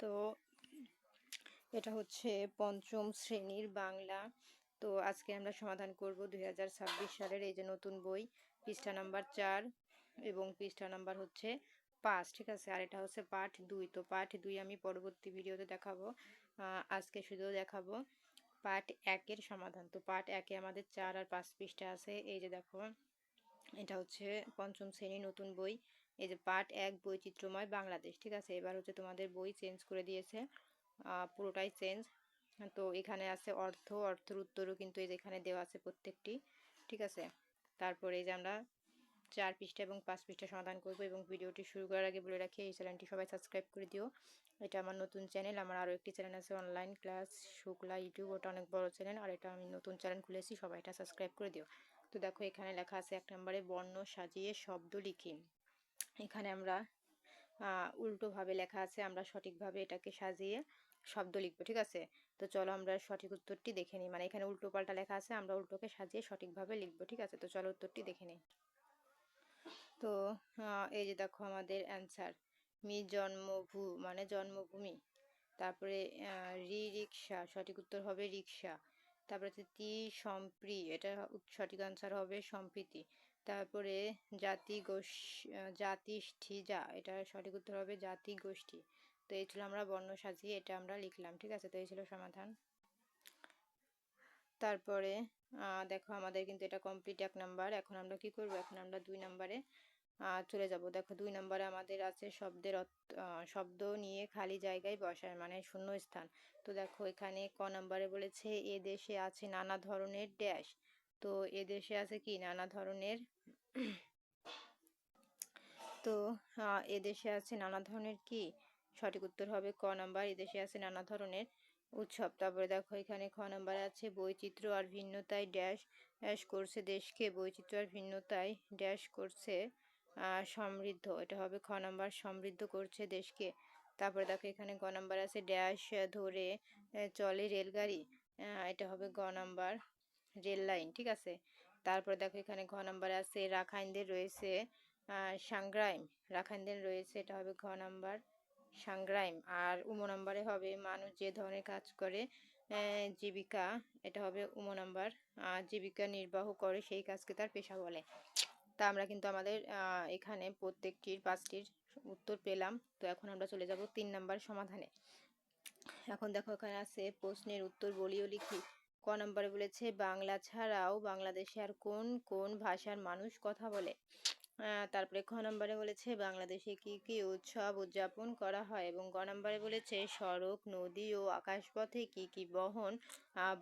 তো এটা হচ্ছে পঞ্চম শ্রেণির বাংলা। তো আজকে আমরা সমাধান করব দুই হাজার ছাব্বিশ সালের এই যে নতুন বই, পৃষ্ঠা নাম্বার চার এবং পৃষ্ঠা নাম্বার হচ্ছে পাঁচ, ঠিক আছে? আর এটা হচ্ছে পাঠ দুই। তো পাঠ দুই আমি পরবর্তী ভিডিওতে দেখাবো। আজকে শুধু দেখাবো পাঠ একের সমাধান। তো পাঠ একে আমাদের চার আর পাঁচ পৃষ্ঠা আছে। এই যে দেখো, এটা হচ্ছে পঞ্চম শ্রেণির নতুন বই। এই যে পাঠ এক বৈচিত্র্যময় বাংলাদেশ, ঠিক আছে? এবার হচ্ছে তোমাদের বই চেঞ্জ করে দিয়েছে। পুরোটাই চেঞ্জ। তো এখানে আছে অর্থ, অর্থের উত্তরও কিন্তু এই যেখানে দেওয়া আছে প্রত্যেকটি, ঠিক আছে? তারপরে এই যে আমরা চার পৃষ্ঠা এবং পাঁচ পৃষ্ঠা সমাধান করব এবং ভিডিওটি শুরু করার আগে বলে রাখি, এই চ্যানেলটি সবাই সাবস্ক্রাইব করে দিও। এটা আমার নতুন চ্যানেল, আমার আরও একটি চ্যানেল আছে অনলাইন ক্লাস, শুক্লা, ইউটিউব, ওটা অনেক বড় চ্যানেল, আর এটা আমি নতুন চ্যানেল খুলেছি, সবাই এটা সাবস্ক্রাইব করে দিও। তো দেখো এখানে লেখা আছে এক নম্বরে, বর্ণ সাজিয়ে শব্দ লিখি। এখানে আমরা উল্টোভাবে লেখা আছে, আমরা সঠিকভাবে এটাকে সাজিয়ে শব্দ লিখব, ঠিক আছে? তো চলো আমরা সঠিক উত্তরটি দেখে নিই। মানে এখানে উল্টো পাল্টা লেখা আছে, আমরা উল্টোকে সাজিয়ে সঠিকভাবে লিখব, ঠিক আছে? তো চলো উত্তরটি দেখে নিই। তো এই যে দেখো আমাদের অ্যান্সার। মি জন্মভূ মানে জন্মভূমি। তারপরে রি রিক্সা, সঠিক উত্তর হবে রিক্সা। তারপরে তি সম্প্রি, এটা সঠিক আনসার হবে সম্প্রীতি। তারপরে জাতি গোষ্ঠী যা, এটা সঠিক উত্তর হবে জাতি গোষ্ঠী। তো এই ছিল আমরা বর্ণ সাজিয়ে এটা আমরা লিখলাম, ঠিক আছে? তো এই ছিল সমাধান। তারপরে দেখো আমাদের কিন্তু এটা কমপ্লিট এক নাম্বার এখন আমরা কি করব? এখন আমরা দুই নাম্বারে চলে যাব। দেখো দুই নম্বরে আমাদের আছে শব্দের শব্দ নিয়ে খালি জায়গায় বসার মানে শূন্য স্থান তো দেখো এখানে ক নম্বরে বলেছে, এ দেশে আছে নানা ধরনের ড্যাশ তো এ দেশে আছে কি? নানা ধরনের তো এ দেশে আছে নানা ধরনের কি? সঠিক উত্তর হবে ক নাম্বার। এদেশে আছে নানা ধরনের উৎসব। তারপরে দেখো, এখানে খ নাম্বারে আছে বৈচিত্র্য আর ভিন্নতায় ড্যাশ ড্যাশ করছে দেশকে। বৈচিত্র্য আর ভিন্নতায় ড্যাশ করছে সমৃদ্ধ। এটা হবে খ নাম্বার। সমৃদ্ধ করছে দেশকে। তারপরে দেখো, এখানে গ নাম্বার আছে ড্যাশ ধরে চলে রেলগাড়ি। এটা হবে গ নাম্বার রেল লাইন, ঠিক আছে? তারপরে দেখো এখানে ঘ নাম্বার আছে, রাখাইনদের রয়েছে সাংগ্রাইম। রাখাইনদের রয়েছে, এটা হবে ঘ নাম্বার, সাংগ্রাইম। আর উমো নাম্বারে হবে মানুষ যে ধরনের কাজ করে জীবিকা, এটা হবে উমো নাম্বার। জীবিকা নির্বাহ করে, সেই কাজকে তার পেশা বলে। তা আমরা কিন্তু আমাদের এখানে প্রত্যেকটির পাঁচটির উত্তর পেলাম। তো এখন আমরা চলে যাব তিন নাম্বার সমাধানে। এখন দেখো এখানে আছে প্রশ্নের উত্তর বলিও লিখি। ক নম্বরে বলেছে, বাংলা ছাড়াও বাংলাদেশে আর কোন কোন ভাষার মানুষ কথা বলে? তারপরে খ নম্বরে বলেছে, বাংলাদেশে কি কি উৎসব উদযাপন করা হয়? এবং গ নম্বরে বলেছে, সড়ক, নদী ও আকাশপথে কি কি বহন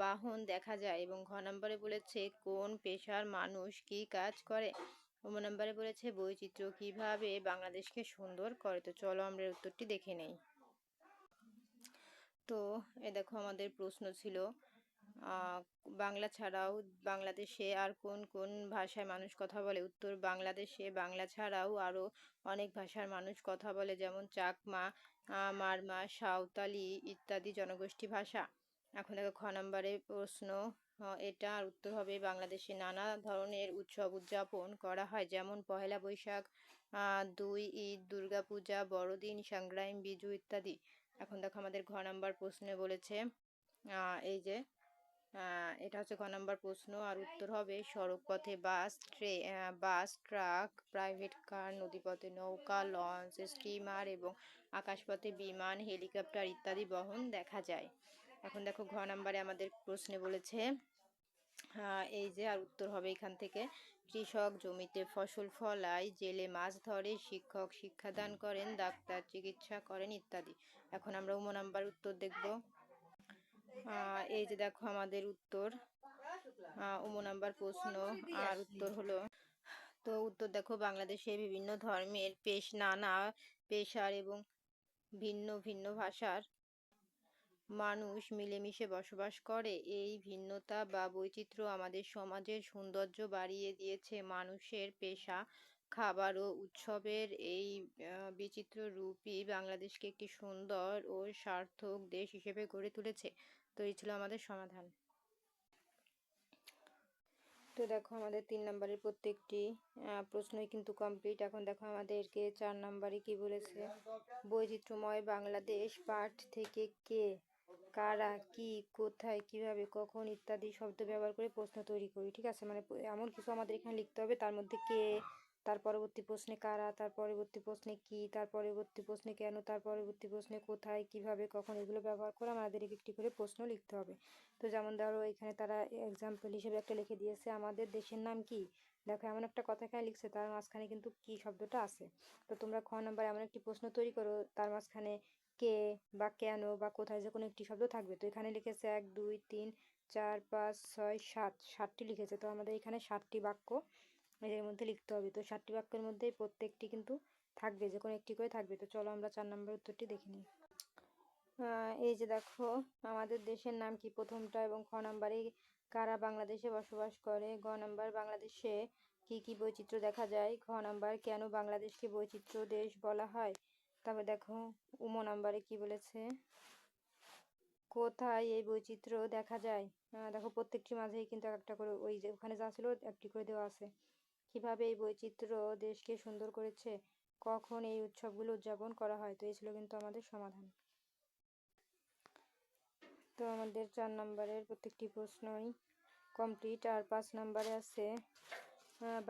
বাহন দেখা যায়? এবং ঘ নম্বরে বলেছে, কোন পেশার মানুষ কি কাজ করে? ওমো নম্বরে বলেছে, বৈচিত্র্য কীভাবে বাংলাদেশকে সুন্দর করে? তো চলো আমরা উত্তরটি দেখে নেই। তো এ দেখো আমাদের প্রশ্ন ছিল বাংলা ছাড়াও বাংলাদেশে আর কোন কোন ভাষায় মানুষ কথা বলে? উত্তর বাংলাদেশে বাংলা ছাড়াও আরও অনেক ভাষার মানুষ কথা বলে, যেমন চাকমা মারমা, সাঁওতালি ইত্যাদি জনগোষ্ঠী ভাষা। এখন দেখো খ নম্বরে প্রশ্ন এটা উত্তর হবে বাংলাদেশে নানা ধরনের উৎসব উদযাপন করা হয়, যেমন পহেলা বৈশাখ দুই ঈদ, দুর্গাপূজা, বড়দিন, সংগ্রাম, বিজু ইত্যাদি। এখন দেখো আমাদের ঘ নাম্বার প্রশ্নে বলেছে এই যে এটা হচ্ছে ঘ নম্বর প্রশ্ন। আর উত্তর হবে সড়ক পথে বাস, ট্রে বাস, ট্রাক, প্রাইভেট কার, নদীপথে নৌকা, লঞ্চ, স্টিমার এবং আকাশপথে বিমান, হেলিকপ্টার ইত্যাদি বহন দেখা যায়। এখন দেখো ঘ নম্বরে আমাদের প্রশ্নে বলেছে এই যে আর উত্তর হবে এখান থেকে, কৃষক জমিতে ফসল ফলায়, জেলে মাছ ধরে, শিক্ষক শিক্ষাদান করেন, ডাক্তার চিকিৎসা করেন ইত্যাদি। এখন আমরা উম নাম্বার উত্তর দেখব। এই যে দেখো আমাদের উত্তর। উম নাম্বার প্রশ্ন। আর উত্তর হলো, তো উত্তর দেখো, বাংলাদেশে বিভিন্ন ধর্মের পেশ, নানা পেশার এবং ভিন্ন ভিন্ন ভাষার মানুষ মিলেমিশে বসবাস করে। এই ভিন্নতা বা বৈচিত্র্য আমাদের সমাজের সৌন্দর্য বাড়িয়ে দিয়েছে। মানুষের পেশা, খাবার ও উৎসবের এই বিচিত্র রূপই বাংলাদেশকে একটি সুন্দর ও সার্থক দেশ হিসেবে গড়ে তুলেছে। তো এই ছিল আমাদের সমাধান। তো দেখো আমাদের তিন নম্বরের প্রত্যেকটি প্রশ্নই কিন্তু কমপ্লিট এখন দেখো আমাদেরকে চার নম্বরে কি বলেছে? বৈচিত্র্যময় বাংলাদেশ পাঠ থেকে কে, কারা, কি, কোথায়, কীভাবে, কখন ইত্যাদি শব্দ ব্যবহার করে প্রশ্ন তৈরি করি, ঠিক আছে? মানে এমন কিছু আমাদের এখানে লিখতে হবে, তার মধ্যে কে তার পরবর্তী প্রশ্নে কারা, তার পরবর্তী প্রশ্নে কি, তার পরবর্তী প্রশ্নে কেন, তার পরবর্তী প্রশ্নে কোথায়, কীভাবে, কখন এগুলো ব্যবহার করে আমাদের একটি করে প্রশ্ন লিখতে হবে। তো যেমন ধরো এখানে তারা এক্সাম্পল হিসেবে একটা লিখে দিয়েছে, আমাদের দেশের নাম কি? দেখো এমন একটা কথা এখানে লিখছে, তার মাঝখানে কিন্তু কি শব্দটা আছে। তো তোমরা খ নাম্বার এমন একটি প্রশ্ন তৈরি করো, তার মাঝখানে কে বা কেন বা কোথায় যে কোনো একটি শব্দ থাকবে। তো এখানে লিখেছে এক, দুই, তিন, চার, পাঁচ, ছয়, সাত, সাতটি লিখেছে। তো আমাদের এখানে সাতটি বাক্য এর মধ্যে লিখতে হবে। তো সাতটি বাক্যের মধ্যে প্রত্যেকটি কিন্তু থাকবে, যে কোনো একটি করে থাকবে। তো চলো আমরা চার নম্বর উত্তরটি দেখে নিই। এই যে দেখো, আমাদের দেশের নাম কি? প্রথমটা এবং খ নাম্বারে কারা বাংলাদেশে বসবাস করে? গ নাম্বার, বাংলাদেশে কি কি বৈচিত্র্য দেখা যায়? ঘ নাম্বার, কেন বাংলাদেশকে বৈচিত্র্য দেশ বলা হয়? তারপর দেখো, উম নাম্বারে কি বলেছে? কোথায় এই বৈচিত্র্য দেখা যায়? দেখো, প্রত্যেকটি মাঝেই কিন্তু এক একটা করে ওই যে ওখানে যা ছিল একটি করে দেওয়া আছে। কীভাবে এই বৈচিত্র্য দেশকে সুন্দর করেছে? কখন এই উৎসবগুলো উদযাপন করা হয়? তো এই ছিল কিন্তু আমাদের সমাধান। তো আমাদের চার নম্বরের প্রত্যেকটি প্রশ্নই কমপ্লিট আর পাঁচ নম্বরে আছে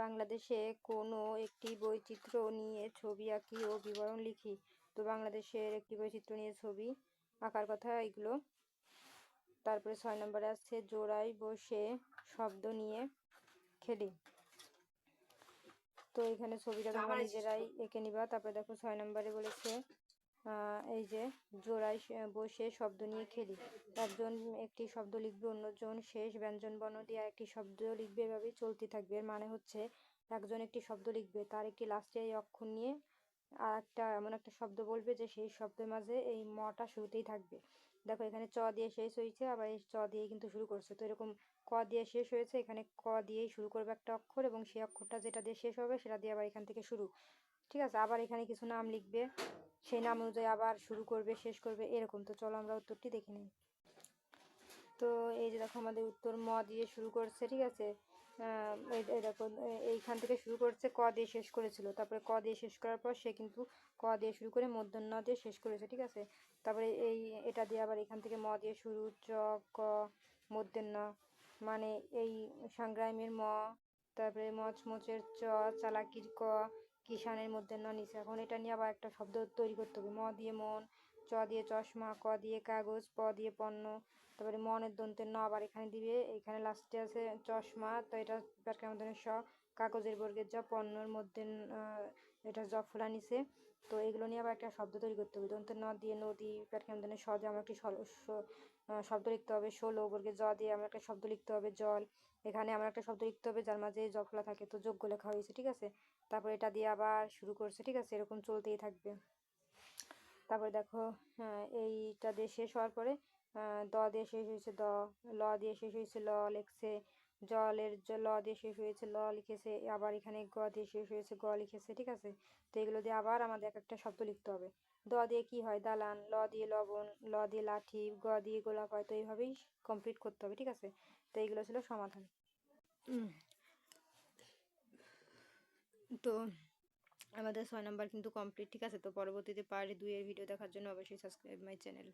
বাংলাদেশে কোনো একটি বৈচিত্র্য নিয়ে ছবি আঁকি ও বিবরণ লিখি? তো বাংলাদেশের একটি বৈচিত্র্য নিয়ে ছবি আঁকার কথা এগুলো। তারপরে ছয় নম্বরে আছে, জোড়ায় বসে শব্দ নিয়ে খেলি। তো এখানে ছবিটা তোমরা নিজেরাই এঁকে নিবা। তারপরে দেখো ছয় নম্বরে বলেছে এই যে জোড়ায় বসে শব্দ নিয়ে খেলি। একজন একটি শব্দ লিখবে অন্যজন শেষ। ব্যঞ্জন বর্ণ দিয়ে একটি শব্দ লিখবে এভাবেই চলতে থাকবে। এর মানে হচ্ছে একজন একটি শব্দ লিখবে তার একটি লাস্টে এই অক্ষর নিয়ে আর একটা এমন একটা শব্দ বলবে যে সেই শব্দের মাঝে এই মটা শুরুতেই থাকবে। দেখো এখানে চ দিয়ে শেষ হয়েছে আবার এই চ দিয়ে কিন্তু শুরু করছে। তো এরকম ক দিয়ে শেষ হয়েছে, এখানে ক দিয়েই শুরু করবে একটা অক্ষর এবং সেই অক্ষরটা যেটা দিয়ে শেষ হবে সেটা দিয়ে আবার এখান থেকে শুরু। ঠিক আছে? আবার এখানে কিছু নাম লিখবে, সেই নাম অনুযায়ী আবার শুরু করবে, শেষ করবে, এরকম। তো চলো আমরা উত্তরটি দেখে নিই। তো এই যে দেখো আমাদের উত্তর ম দিয়ে শুরু করছে, ঠিক আছে? এই দেখো এইখান থেকে শুরু করছে, ক দিয়ে শেষ করেছিল। তারপরে ক দিয়ে শেষ করার পর সে কিন্তু ক দিয়ে শুরু করে মূর্ধন্য ন দিয়ে শেষ করেছে, ঠিক আছে? তারপরে এই, এটা দিয়ে আবার এখান থেকে ম দিয়ে শুরু চ ক মূর্ধন্য মানে এই সংগ্রামের ম, তারপরে মচমচের চ, চালাকির ক, কিষানের মধ্যে ন নিচে এখন এটা নিয়ে আবার একটা শব্দ তৈরি করতে হবে। ম দিয়ে মন, চ দিয়ে চশমা, ক দিয়ে কাগজ, প দিয়ে পণ্য, তারপরে মনের দন্তের ন আবার এখানে দিবে। এখানে লাস্টে আছে চশমা, তো এটা ব্যাটকার মধ্যে স কাগজের বর্গের জ, পণ্যর মধ্যে এটা জ ফোলা তো এগুলো নিয়ে আবার একটা শব্দ তৈরি করতে হবে। দন্তের ন দিয়ে নদী ব্যাটকার মধ্যে স দিয়ে আমরা একটি শব্দ লিখতে হবে। ষোলো বর্গের জ দিয়ে আমরা একটা শব্দ লিখতে হবে জল। এখানে আমরা একটা শব্দ লিখতে হবে যার মাঝে জ ফোলা থাকে। তো যোগ্য লেখা হয়েছে ঠিক আছে? তারপর এটা দিয়ে আবার শুরু করছে ঠিক আছে? এরকম চলতেই থাকবে। তারপরে দেখো হ্যাঁ, এইটা দিয়ে শেষ হওয়ার পরে দ দিয়ে শেষ হয়েছে দ ল দিয়ে শেষ হয়েছে ল লিখছে জলের ল দিয়ে শেষ হয়েছে, ল লিখেছে, আবার এখানে গ দিয়ে শেষ হয়েছে, গ লিখেছে, ঠিক আছে? তো এগুলো দিয়ে আবার আমাদের এক একটা শব্দ লিখতে হবে। দ দিয়ে কি হয়? দালান, ল দিয়ে লবণ, ল দিয়ে লাঠি, গ দিয়ে গোলাপ হয়, তো এইভাবেই কমপ্লিট করতে হবে, ঠিক আছে? তো এইগুলো ছিল সমাধান। তো আমাদের ছয় নাম্বার কিন্তু কমপ্লিট ঠিক আছে? তো পরবর্তীতে পার্ট দুইয়ের ভিডিও দেখার জন্য অবশ্যই সাবস্ক্রাইব মাই চ্যানেল